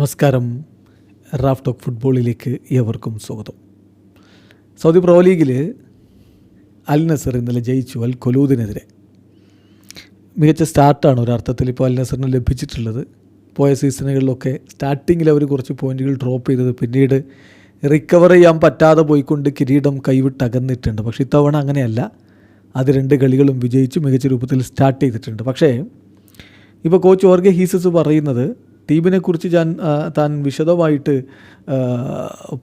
നമസ്കാരം. Raf talk ഫുട്ബോളിലേക്ക് ഏവർക്കും സ്വാഗതം. സൗദി പ്രോ ലീഗിൽ അൽ നസർ ഇന്നലെ ജയിച്ചു അൽ കൊലൂദിനെതിരെ മികച്ച സ്റ്റാർട്ടാണ് ഒരർത്ഥത്തിൽ ഇപ്പോൾ അൽ നസറിന് ലഭിച്ചിട്ടുള്ളത്. പോയ സീസണുകളിലൊക്കെ സ്റ്റാർട്ടിങ്ങിൽ അവർ കുറച്ച് പോയിന്റുകൾ ഡ്രോപ്പ് ചെയ്തത് പിന്നീട് റിക്കവർ ചെയ്യാൻ പറ്റാതെ പോയിക്കൊണ്ട് കിരീടം കൈവിട്ട് അകന്നിട്ടുണ്ട് പക്ഷേ ഇത്തവണ അങ്ങനെയല്ല. അത് രണ്ട് കളികളും വിജയിച്ച് മികച്ച രൂപത്തിൽ സ്റ്റാർട്ട് ചെയ്തിട്ടുണ്ട്. പക്ഷേ ഇപ്പോൾ കോച്ച് ഓർഗെ ഹീസസ് പറയുന്നത് ടീമിനെക്കുറിച്ച് ഞാൻ താൻ വിശദമായിട്ട്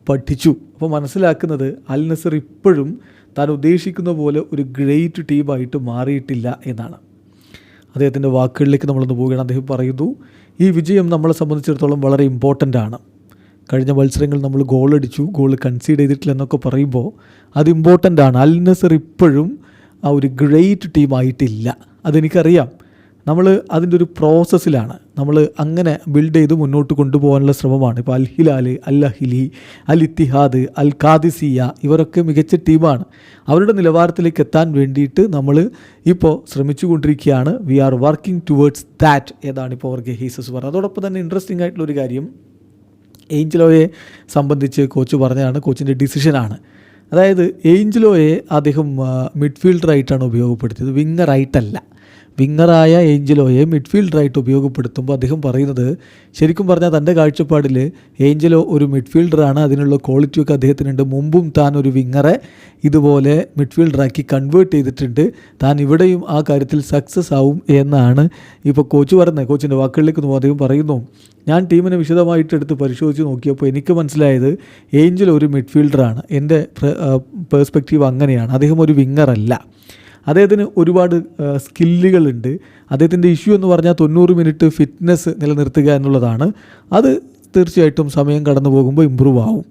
പഠിച്ചു. അപ്പോൾ മനസ്സിലാക്കുന്നത് അൽ നസർ ഇപ്പോഴും താൻ ഉദ്ദേശിക്കുന്ന പോലെ ഒരു ഗ്രേറ്റ് ടീമായിട്ട് മാറിയിട്ടില്ല എന്നാണ്. അദ്ദേഹത്തിന്റെ വാക്കുകളിലേക്ക് നമ്മളൊന്ന് പോവുകയാണ്. അദ്ദേഹം പറയുന്നു ഈ വിജയം നമ്മളെ സംബന്ധിച്ചിടത്തോളം വളരെ ഇമ്പോർട്ടന്റ് ആണ്. കഴിഞ്ഞ മത്സരങ്ങൾ നമ്മൾ ഗോൾ അടിച്ചു ഗോൾ കൺസീഡ് ചെയ്തിട്ടില്ല എന്നൊക്കെ പറയുമ്പോൾ അത് ഇമ്പോർട്ടന്റ് ആണ്. അൽ നസർ ഇപ്പോഴും ആ ഒരു ഗ്രേറ്റ് ടീമായിട്ടില്ല. അതെനിക്കറിയാം. നമ്മൾ അതിന്റെ ഒരു പ്രോസസ്സിലാണ്. നമ്മൾ അങ്ങനെ ബിൽഡ് ചെയ്ത് മുന്നോട്ട് കൊണ്ടുപോകാനുള്ള ശ്രമമാണ്. ഇപ്പോൾ അൽ ഹിലാൽ അൽ അഹിലി അൽ ഇത്തിഹാദ് അൽ കാദിസിയ ഇവരൊക്കെ മികച്ച ടീമാണ്. അവരുടെ നിലവാരത്തിലേക്ക് എത്താൻ വേണ്ടിയിട്ട് നമ്മൾ ഇപ്പോൾ ശ്രമിച്ചുകൊണ്ടിരിക്കുകയാണ്. We are working towards that ഏതാണ് ഇപ്പോൾ അവർക്ക് ഹീസസ് പറഞ്ഞത്. അതോടൊപ്പം തന്നെ ഇൻട്രസ്റ്റിംഗ് ആയിട്ടുള്ളൊരു കാര്യം ഏഞ്ചലോയെ സംബന്ധിച്ച് കോച്ച് പറഞ്ഞതാണ് കോച്ചിന്റെ ഡിസിഷനാണ് അതായത് ഏഞ്ചലോയെ അദ്ദേഹം മിഡ്ഫീൽഡർ മിഡ്ഫീൽഡറായിട്ടാണ് ഉപയോഗപ്പെടുത്തിയത്. വിങ്ങറായിട്ടല്ല വിങ്ങറായ ഏഞ്ചലോയെ മിഡ്ഫീൽഡറായിട്ട് ഉപയോഗപ്പെടുത്തുമ്പോൾ അദ്ദേഹം പറയുന്നത് ശരിക്കും പറഞ്ഞാൽ തന്റെ കാഴ്ചപ്പാടിൽ ഏഞ്ചലോ ഒരു മിഡ്ഫീൽഡറാണ് അതിനുള്ള ക്വാളിറ്റിയൊക്കെ അദ്ദേഹത്തിനുണ്ട്. മുമ്പും താൻ ഒരു വിങ്ങറെ ഇതുപോലെ മിഡ്ഫീൽഡറാക്കി കൺവേർട്ട് ചെയ്തിട്ടുണ്ട്. താൻ ഇവിടെയും ആ കാര്യത്തിൽ സക്സസ് ആവും എന്നാണ് ഇപ്പോൾ കോച്ച് പറയുന്നത്. കോച്ചിന്റെ വാക്കുകളിലേക്ക് നോക്കും അദ്ദേഹം പറയുന്നു ഞാൻ ടീമിനെ വിശദമായിട്ട് എടുത്ത് പരിശോധിച്ച് നോക്കിയപ്പോൾ എനിക്ക് മനസ്സിലായത് ഏഞ്ചലോ ഒരു മിഡ്ഫീൽഡറാണ് എന്റെ പേഴ്സ്പെക്റ്റീവ് അങ്ങനെയാണ്. അദ്ദേഹം ഒരു വിങ്ങറല്ല. അദ്ദേഹത്തിന് ഒരുപാട് സ്കില്ലുകളുണ്ട്. അദ്ദേഹത്തിന്റെ ഇഷ്യൂ എന്ന് പറഞ്ഞാൽ തൊണ്ണൂറ് മിനിറ്റ് ഫിറ്റ്നസ് നിലനിർത്തുക എന്നുള്ളതാണ്. അത് തീർച്ചയായിട്ടും സമയം കടന്നു പോകുമ്പോൾ ഇമ്പ്രൂവ് ആവും.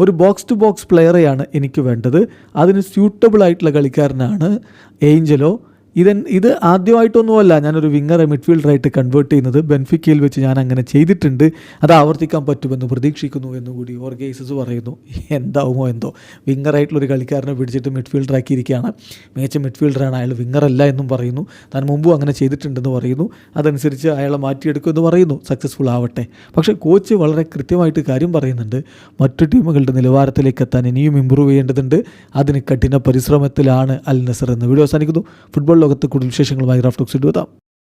ഒരു ബോക്സ് ടു ബോക്സ് പ്ലെയറെയാണ് എനിക്ക് വേണ്ടത്. അതിന് സ്യൂട്ടബിൾ ആയിട്ടുള്ള കളിക്കാരനാണ് ഏഞ്ചലോ ഇതൻ ഇത് ആദ്യമായിട്ടൊന്നുമല്ല. ഞാനൊരു വിങ്ങറെ മിഡ്ഫീൽഡറായിട്ട് കൺവേർട്ട് ചെയ്യുന്നത് ബെൻഫിക്കയിൽ വെച്ച് ഞാൻ അങ്ങനെ ചെയ്തിട്ടുണ്ട്. അത് ആവർത്തിക്കാൻ പറ്റുമെന്ന് പ്രതീക്ഷിക്കുന്നു എന്നുകൂടി ഓർഗേസസ് പറയുന്നു. എന്താവുമോ എന്തോ. വിങ്ങറായിട്ടുള്ള ഒരു കളിക്കാരനെ പിടിച്ചിട്ട് മിഡ്ഫീൽഡറാക്കിയിരിക്കുകയാണ് മികച്ച മിഡ്ഫീൽഡറാണ് അയാൾ വിങ്ങറല്ല എന്നും പറയുന്നു. താൻ മുമ്പും അങ്ങനെ ചെയ്തിട്ടുണ്ടെന്ന് പറയുന്നു. അതനുസരിച്ച് അയാളെ മാറ്റിയെടുക്കുമെന്ന് പറയുന്നു. സക്സസ്ഫുൾ ആവട്ടെ. പക്ഷേ കോച്ച് വളരെ കൃത്യമായിട്ട് കാര്യം പറയുന്നുണ്ട്. മറ്റു ടീമുകളുടെ നിലവാരത്തിലേക്ക് എത്താൻ ഇനിയും ഇമ്പ്രൂവ് ചെയ്യേണ്ടതുണ്ട്. അതിന് കഠിന പരിശ്രമത്തിലാണ് അൽ നസർ എന്ന് വീഡിയോ അവസാനിക്കുന്നു. ഫുട്ബോൾ ലോകത്ത് കൂടുതൽ വിശേഷങ്ങളുമായി റാഫ്റ്റോക്സിഡ് ഇടുവതാം